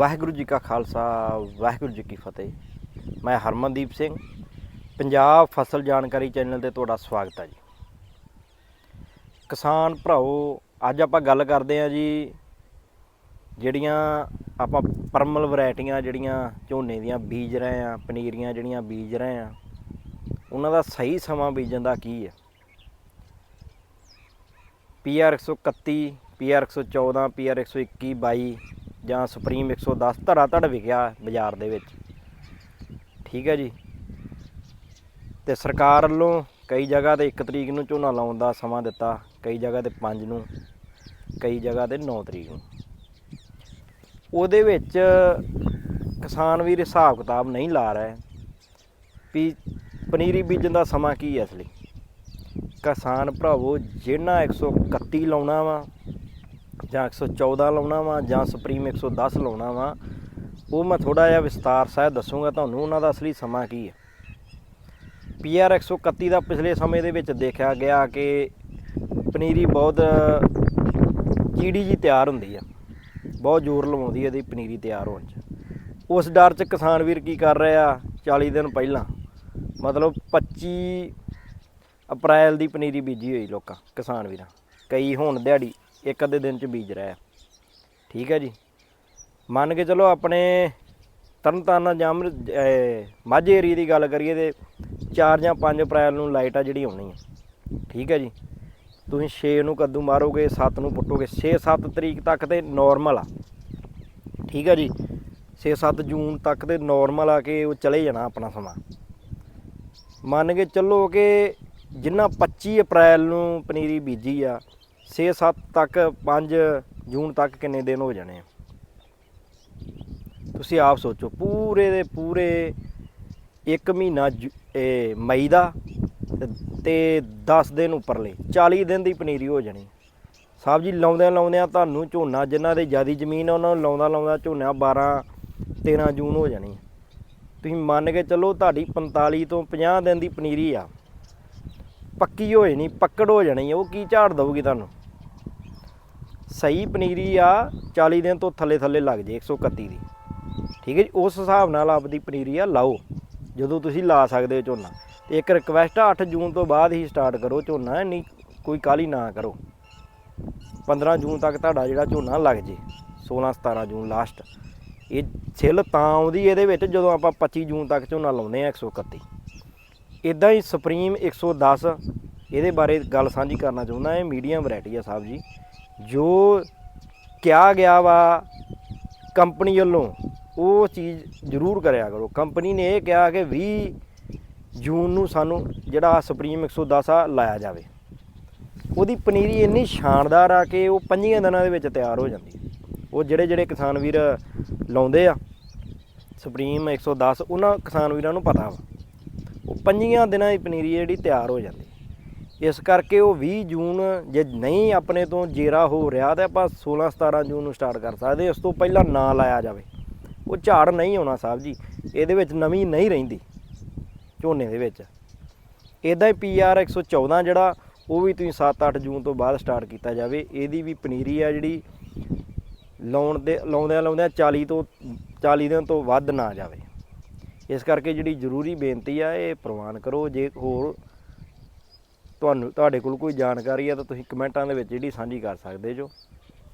ਵਾਹਿਗੁਰੂ ਜੀ ਕਾ ਖਾਲਸਾ, ਵਾਹਿਗੁਰੂ ਜੀ ਕੀ ਫਤਿਹ। ਮੈਂ ਹਰਮਨਦੀਪ ਸਿੰਘ, ਪੰਜਾਬ ਫਸਲ ਜਾਣਕਾਰੀ ਚੈਨਲ ਤੇ ਤੁਹਾਡਾ ਸਵਾਗਤ ਹੈ ਜੀ। ਕਿਸਾਨ ਭਰਾਓ ਅੱਜ ਆਪਾਂ ਗੱਲ ਕਰਦੇ ਹਾਂ ਜੀ, ਜਿਹੜੀਆਂ ਆਪਾਂ ਪਰਮਲ ਵੈਰਾਈਟੀਆਂ ਜਿਹੜੀਆਂ ਝੋਨੇ ਦੀਆਂ ਬੀਜ ਰਹੇ ਆ ਪਨੀਰੀਆਂ ਜਿਹੜੀਆਂ ਬੀਜ ਰਹੇ ਆ ਉਹਨਾਂ ਦਾ ਸਹੀ ਸਮਾਂ ਬੀਜਣ ਦਾ ਕੀ ਹੈ? PR 131 PR 114 PR 121 22 ਜਾਂ ਸੁਪਰੀਮ 110 ਧੜਾ ਧੜ ਵਿਕਿਆ ਬਾਜ਼ਾਰ ਦੇ ਵਿੱਚ। ਠੀਕ ਹੈ ਜੀ। ਤੇ ਸਰਕਾਰ ਵੱਲੋਂ ਕਈ ਜਗ੍ਹਾ ਤੇ 1 ਤਰੀਕ ਨੂੰ ਝੋਨਾ ਲਾਉਣ ਦਾ ਸਮਾਂ ਦਿੱਤਾ, ਕਈ ਜਗ੍ਹਾ ਤੇ 5 ਨੂੰ, ਕਈ ਜਗ੍ਹਾ ਤੇ 9 ਤਰੀਕ ਨੂੰ। ਉਹਦੇ ਵਿੱਚ ਕਿਸਾਨ ਵੀਰ ਹਿਸਾਬ ਕਿਤਾਬ ਨਹੀਂ ਲਾ ਰਹੇ ਵੀ ਪਨੀਰੀ ਬੀਜਣ ਦਾ ਸਮਾਂ ਕੀ ਹੈ ਅਸਲੀ ਕਿਸਾਨ ਭਰਾਵੋ ਜਿਹੜਾ 131 ਲਾਉਣਾ ਵਾ ਜਾਂ 114 ਲਾਉਣਾ ਵਾ ਜਾਂ ਸੁਪਰੀਮ 110 ਲਾਉਣਾ ਵਾ, ਉਹ ਮੈਂ ਥੋੜਾ ਜਿਹਾ ਵਿਸਤਾਰ ਸਹਿਤ ਦੱਸੂਗਾ, ਤੁਹਾਨੂੰ ਉਹਨਾਂ ਦਾ ਅਸਲੀ ਸਮਾਂ ਕੀ ਹੈ। ਪੀਆਰ 131 ਦਾ ਪਿਛਲੇ ਸਮੇਂ ਦੇ ਵਿੱਚ ਦੇਖਿਆ ਗਿਆ ਕਿ ਪਨੀਰੀ ਬਹੁਤ ਚੀੜੀ ਜੀ ਤਿਆਰ ਹੁੰਦੀ ਆ, ਬਹੁਤ ਜ਼ੋਰ ਲਵਾਉਂਦੀ ਹੈ ਇਹਦੀ ਪਨੀਰੀ ਤਿਆਰ ਹੋਣ 'ਚ। ਉਸ ਡਰ 'ਚ ਕਿਸਾਨ ਵੀਰ ਕੀ ਕਰ ਰਿਹਾ ਆ 40 ਦਿਨ ਪਹਿਲਾਂ, ਮਤਲਬ 25 ਅਪ੍ਰੈਲ ਦੀ ਪਨੀਰੀ ਬੀਜੀ ਹੋਈ ਲੋਕਾਂ, ਕਿਸਾਨ ਵੀਰਾਂ, ਕਈ ਹੁਣ ਦਿਹਾੜੀ ਇੱਕ ਅੱਧੇ ਦਿਨ 'ਚ ਬੀਜ ਰਿਹਾ ਆ ਠੀਕ ਹੈ ਜੀ। ਮੰਨ ਕੇ ਚਲੋ ਆਪਣੇ ਤਰਨਤਾਰਨ ਜਾਂ ਮਾਝੇ ਏਰੀਏ ਦੀ ਗੱਲ ਕਰੀਏ ਤੇ 4 ਜਾਂ 5 ਅਪ੍ਰੈਲ ਨੂੰ ਲਾਈਟ ਆ ਜਿਹੜੀ ਆਉਣੀ ਹੈ। ਠੀਕ ਹੈ ਜੀ। ਤੁਸੀਂ 6 ਨੂੰ ਕੱਦੂ ਮਾਰੋਗੇ 7 ਨੂੰ ਪੁੱਟੋਗੇ 6-7 ਤਰੀਕ ਤੱਕ ਤੇ ਨਾਰਮਲ ਆ। ਠੀਕ ਹੈ ਜੀ। 6-7 ਜੂਨ ਤੱਕ ਤੇ ਨਾਰਮਲ ਆ ਕੇ ਉਹ ਚਲੇ ਜਾਣਾ ਆਪਣਾ ਸਮਾਂ। ਮੰਨ ਕੇ ਚੱਲੋ ਕਿ ਜਿੰਨਾ 25 ਅਪ੍ਰੈਲ ਨੂੰ ਪਨੀਰੀ ਬੀਜੀ ਆ 6-7 ਤੱਕ 5 ਜੂਨ ਤੱਕ ਕਿੰਨੇ ਦਿਨ ਹੋ ਜਾਣੇ ਆ? ਤੁਸੀਂ ਆਪ ਸੋਚੋ, ਪੂਰੇ ਦੇ ਪੂਰੇ ਇੱਕ ਮਹੀਨਾ ਜੁ- ਇਹ ਮਈ ਦਾ ਤੇ- ਤੇ 10 ਦਿਨ ਉੱਪਰਲੇ 40 ਦਿਨ ਦੀ ਪਨੀਰੀ ਹੋ ਜਾਣੀ। ਸਾਹਿਬ ਜੀ, ਲਾਉਂਦਿਆਂ ਲਾਉਂਦਿਆਂ ਤੁਹਾਨੂੰ ਝੋਨਾ, ਜਿਨ੍ਹਾਂ ਦੇ ਜਿਆਦੀ ਜ਼ਮੀਨ ਆ, ਉਹਨਾਂ ਨੂੰ ਲਾਉਂਦਾ ਲਾਉਂਦਾ ਝੋਨਾ 12 13 ਜੂਨ ਹੋ ਜਾਣੀ। ਤੁਸੀਂ ਮੰਨ ਕੇ ਚੱਲੋ ਤੁਹਾਡੀ 45 ਤੋਂ 50 ਦਿਨ ਦੀ ਪਨੀਰੀ ਆ। ਪੱਕੀ ਹੋ ਜਾਣੀ ਪੱਕੜ ਹੋ ਜਾਣੀ, ਉਹ ਕੀ ਝਾੜ ਦਊਗੀ ਤੁਹਾਨੂੰ? ਸਹੀ ਪਨੀਰੀ ਆ 40 ਦਿਨ ਤੋਂ ਥੱਲੇ ਥੱਲੇ ਲੱਗ ਜੇ 131 ਦੀ। ਠੀਕ ਹੈ ਜੀ, ਉਸ ਹਿਸਾਬ ਨਾਲ ਆਪਦੀ ਪਨੀਰੀ ਆ, ਲਾਓ। ਜਦੋਂ ਤੁਸੀਂ ਲਾ ਸਕਦੇ ਹੋ ਝੋਨਾ। ਤੇ ਇੱਕ ਰਿਕਵੈਸਟ ਆ 8 ਜੂਨ ਤੋਂ ਬਾਅਦ ਹੀ ਸਟਾਰਟ ਕਰੋ ਝੋਨਾ ਨਹੀਂ ਕੋਈ ਕਾਲੀ ਨਾ ਕਰੋ। 15 ਜੂਨ ਤੱਕ ਤੁਹਾਡਾ ਜਿਹੜਾ ਝੋਨਾ ਲੱਗ ਜੇ 16 17 ਜੂਨ ਲਾਸਟ ਇਹ ਛਿੱਲ ਤਾਂ ਆਉਂਦੀ ਇਹਦੇ ਵਿੱਚ ਜਦੋਂ ਆਪਾਂ 25 ਜੂਨ ਤੱਕ ਝੋਨਾ ਲਾਉਂਦੇ ਆ 131 ਇਦਾਂ ਹੀ ਸੁਪਰੀਮ 110 ਇਹਦੇ ਬਾਰੇ ਗੱਲ ਸਾਂਝੀ ਕਰਨਾ ਚਾਹੁੰਦਾ, ਇਹ ਮੀਡੀਅਮ ਵੈਰਾਈਟੀ ਆ ਸਾਹਿਬ ਜੀ। ਜੋ ਕਿਹਾ ਗਿਆ ਵਾ ਕੰਪਨੀ ਵੱਲੋਂ, ਉਹ ਚੀਜ਼ ਜ਼ਰੂਰ ਕਰਿਆ ਕਰੋ। ਕੰਪਨੀ ਨੇ ਇਹ ਕਿਹਾ ਕਿ 20 ਜੂਨ ਨੂੰ ਸਾਨੂੰ ਜਿਹੜਾ ਸੁਪਰੀਮ 110 ਆ ਲਾਇਆ ਜਾਵੇ। ਉਹਦੀ ਪਨੀਰੀ ਇੰਨੀ ਸ਼ਾਨਦਾਰ ਆ ਕਿ ਉਹ 5 ਦਿਨਾਂ ਦੇ ਵਿੱਚ ਤਿਆਰ ਹੋ ਜਾਂਦੀ ਉਹ ਜਿਹੜੇ ਜਿਹੜੇ ਕਿਸਾਨ ਵੀਰ ਲਾਉਂਦੇ ਆ ਸੁਪਰੀਮ 110 ਉਹਨਾਂ ਕਿਸਾਨ ਵੀਰਾਂ ਨੂੰ ਪਤਾ ਵਾ। ਉਹ 5 ਦਿਨਾਂ ਦੀ ਪਨੀਰੀ ਜਿਹੜੀ ਤਿਆਰ ਹੋ ਜਾਂਦੀ ਇਸ ਕਰਕੇ ਉਹ 20 ਜੂਨ ਜੇ ਨਹੀਂ ਆਪਣੇ ਤੋਂ ਜੇਰਾ ਹੋ ਰਿਹਾ ਤਾਂ ਆਪਾਂ 16 17 ਜੂਨ ਨੂੰ ਸਟਾਰਟ ਕਰ ਸਕਦੇ ਇਸ ਤੋਂ ਪਹਿਲਾਂ ਨਾ ਲਾਇਆ ਜਾਵੇ। ਉਹ ਝਾੜ ਨਹੀਂ ਆਉਣਾ ਸਾਹਿਬ ਜੀ। ਇਹਦੇ ਵਿੱਚ ਨਵੀਂ ਨਹੀਂ ਰਹਿੰਦੀ। ਝੋਨੇ ਦੇ ਵਿੱਚ। ਇਦਾਂ ਹੀ ਪੀਆਰ 114 ਜਿਹੜਾ, ਉਹ ਵੀ ਤੁਸੀਂ 7-8 ਜੂਨ ਤੋਂ ਬਾਅਦ ਸਟਾਰਟ ਕੀਤਾ ਜਾਵੇ। ਇਹਦੀ ਵੀ ਪਨੀਰੀ ਆ ਜਿਹੜੀ, ਲਾਉਣ ਦੇ, ਲਾਉਂਦਿਆਂ ਲਾਉਂਦਿਆਂ 40 ਤੋਂ 40 ਦਿਨ ਤੋਂ ਵੱਧ ਨਾ ਜਾਵੇ। ਇਸ ਕਰਕੇ ਜਿਹੜੀ ਜ਼ਰੂਰੀ ਬੇਨਤੀ ਆ, ਇਹ ਪ੍ਰਵਾਨ ਕਰੋ। ਜੇ ਹੋਰ ਤੁਹਾਨੂੰ, ਤੁਹਾਡੇ ਕੋਲ ਕੋਈ ਜਾਣਕਾਰੀ ਹੈ ਤਾਂ ਤੁਸੀਂ ਕਮੈਂਟਾਂ ਦੇ ਵਿੱਚ ਜਿਹੜੀ ਸਾਂਝੀ ਕਰ ਸਕਦੇ ਜੋ।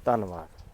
ਧੰਨਵਾਦ।